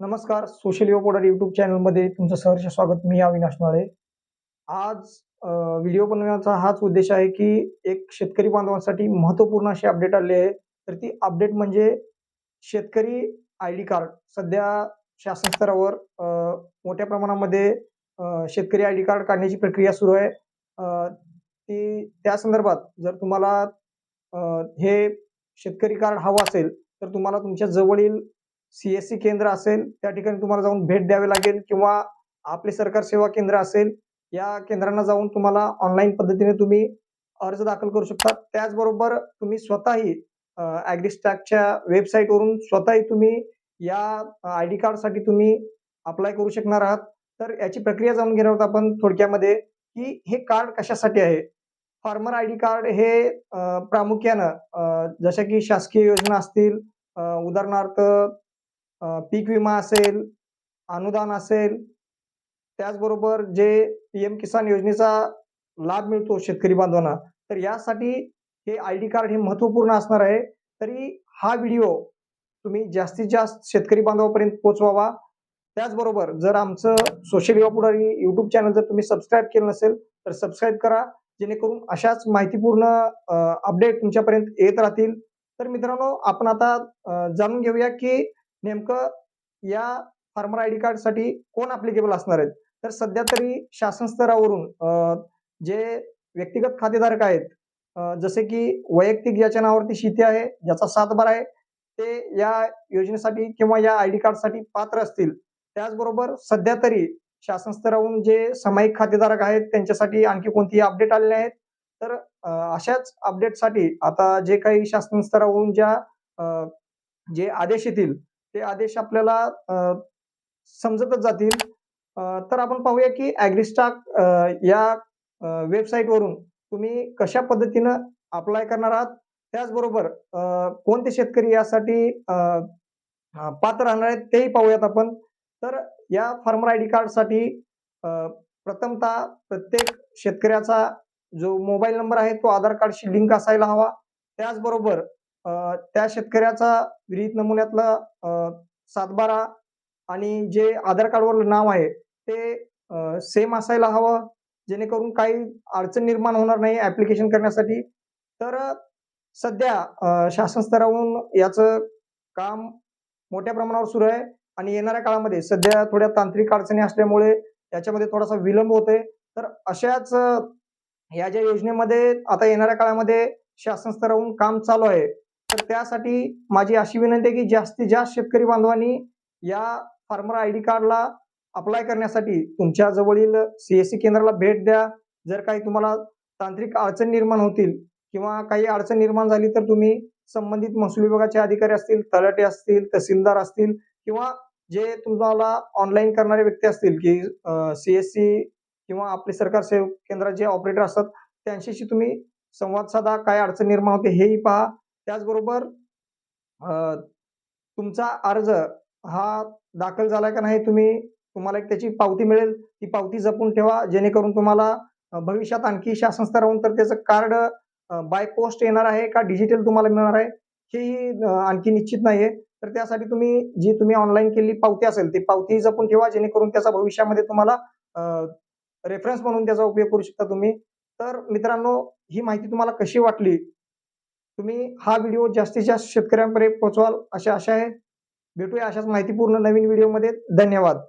नमस्कार सोशल युवा युट्यूब चॅनलमध्ये तुमचं सहर्ष स्वागत. मी अविनाश नाळे आज व्हिडिओ बनवण्याचा हाच उद्देश आहे की एक शेतकरी बांधवांसाठी महत्त्वपूर्ण अशी अपडेट आली आहे. तर ती अपडेट म्हणजे शेतकरी आय डी कार्ड. सध्या शासन स्तरावर मोठ्या प्रमाणामध्ये शेतकरी आय डी कार्ड काढण्याची प्रक्रिया सुरू आहे. ती त्या संदर्भात जर तुम्हाला हे शेतकरी कार्ड हवं असेल तर तुम्हाला तुमच्या जवळील सीएससी केंद्र असेल त्या ठिकाणी तुम्हाला जाऊन भेट द्यावी लागेल किंवा आपले सरकार सेवा केंद्र असेल या केंद्रांना जाऊन तुम्हाला ऑनलाईन पद्धतीने तुम्ही अर्ज दाखल करू शकता. त्याचबरोबर तुम्ही स्वतःही ॲग्रिस्टॅकच्या वेबसाईटवरून स्वतःही तुम्ही या आय डी कार्डसाठी तुम्ही अप्लाय करू शकणार आहात. तर याची प्रक्रिया जाणून घेणार आहोत आपण थोडक्यामध्ये की हे कार्ड कशासाठी आहे? फार्मर आय डी कार्ड हे प्रामुख्यानं जशा की शासकीय योजना असतील उदाहरणार्थ पीक विमा असेल अनुदान असेल त्याचबरोबर जे पी एम किसान योजनेचा लाभ मिळतो शेतकरी बांधवांना तर यासाठी हे आय डी कार्ड हे महत्त्वपूर्ण असणार आहे. तरी हा व्हिडिओ तुम्ही जास्तीत जास्त शेतकरी बांधवापर्यंत पोहोचवावा. त्याचबरोबर जर आमचं सोशल युवा पुढारी यूट्यूब चॅनल जर तुम्ही सबस्क्राईब केलं नसेल तर सबस्क्राईब करा. जेणेकरून अशाच माहितीपूर्ण अपडेट तुमच्यापर्यंत येत राहतील. तर मित्रांनो आपण आता जाणून घेऊया की नेमकं या फार्मर आय डी कार्डसाठी कोण अप्लिकेबल असणार आहेत? तर सध्या तरी शासन स्तरावरून जे व्यक्तिगत खातेधारक आहेत जसे की वैयक्तिक ज्याच्या नावावरती शेती आहे ज्याचा सातभार आहे ते या योजनेसाठी किंवा या आय डी कार्डसाठी पात्र असतील. त्याचबरोबर सध्या तरी शासन स्तरावरून जे सामायिक खातेधारक आहेत त्यांच्यासाठी आणखी कोणतीही अपडेट आलेले आहेत तर अशाच अपडेटसाठी आता जे काही शासन स्तरावरून ज्या जे आदेश येतील ते आदेश आपल्याला समजतच जातील. तर आपण पाहूया की ॲग्रिस्टाक या वेबसाईटवरून तुम्ही कशा पद्धतीनं अप्लाय करणार आहात? त्याचबरोबर कोणते शेतकरी यासाठी पात्र राहणार आहेत तेही पाहूयात आपण. तर या फार्मर आय डी कार्डसाठी प्रथमतः प्रत्येक शेतकऱ्याचा जो मोबाईल नंबर आहे तो आधार कार्डशी लिंक असायला हवा. त्याचबरोबर त्या शेतकऱ्याचा विहित नमुन्यातला सातबारा आणि जे आधार कार्डवर नाव आहे ते सेम असायला हवं जेणेकरून काही अडचण निर्माण होणार नाही ऍप्लिकेशन करण्यासाठी. तर सध्या शासन स्तरावरून याचं काम मोठ्या प्रमाणावर सुरू आहे आणि येणाऱ्या काळामध्ये सध्या थोड्या तांत्रिक अडचणी असल्यामुळे याच्यामध्ये थोडासा विलंब होतोय. तर अशाच या ज्या योजनेमध्ये आता येणाऱ्या काळामध्ये शासन स्तरावरून काम चालू आहे तर त्यासाठी माझी अशी विनंती आहे की जास्तीत जास्त शेतकरी बांधवांनी या फार्मर आय डी कार्डला अप्लाय करण्यासाठी तुमच्या जवळील सीएससी केंद्राला भेट द्या. जर काही तुम्हाला तांत्रिक अडचण निर्माण होतील किंवा काही अडचण निर्माण झाली तर तुम्ही संबंधित महसूल विभागाचे अधिकारी असतील तलाटे असतील तहसीलदार असतील किंवा जे तुम्हाला ऑनलाईन करणारे व्यक्ती असतील की सीएससी किंवा आपले सरकार सेवा केंद्रात जे ऑपरेटर असतात त्यांच्याशी तुम्ही संवाद साधा काय अडचण निर्माण होते हेही पहा. त्याचबरोबर तुमचा अर्ज हा दाखल झाला का नाही तुम्ही तुम्हाला एक त्याची पावती मिळेल. ती पावती जपून ठेवा जेणेकरून तुम्हाला भविष्यात आणखी शासन स्तरावरून तर त्याचं कार्ड बाय पोस्ट येणार आहे का डिजिटल तुम्हाला मिळणार आहे हेही आणखी निश्चित नाही आहे तर त्यासाठी तुम्ही जी तुम्ही ऑनलाईन केलेली पावती असेल ती पावती जपून ठेवा जेणेकरून त्याचा भविष्यामध्ये तुम्हाला रेफरन्स म्हणून त्याचा उपयोग करू शकता तुम्ही. तर मित्रांनो ही माहिती तुम्हाला कशी वाटली तुम्ही हा व्हिडिओ जास्तीत जास्त शेतकऱ्यांपर्यंत पोहोचवाल अशा आशा आहे. भेटूया अशाच माहितीपूर्ण नवीन व्हिडिओमध्ये. धन्यवाद.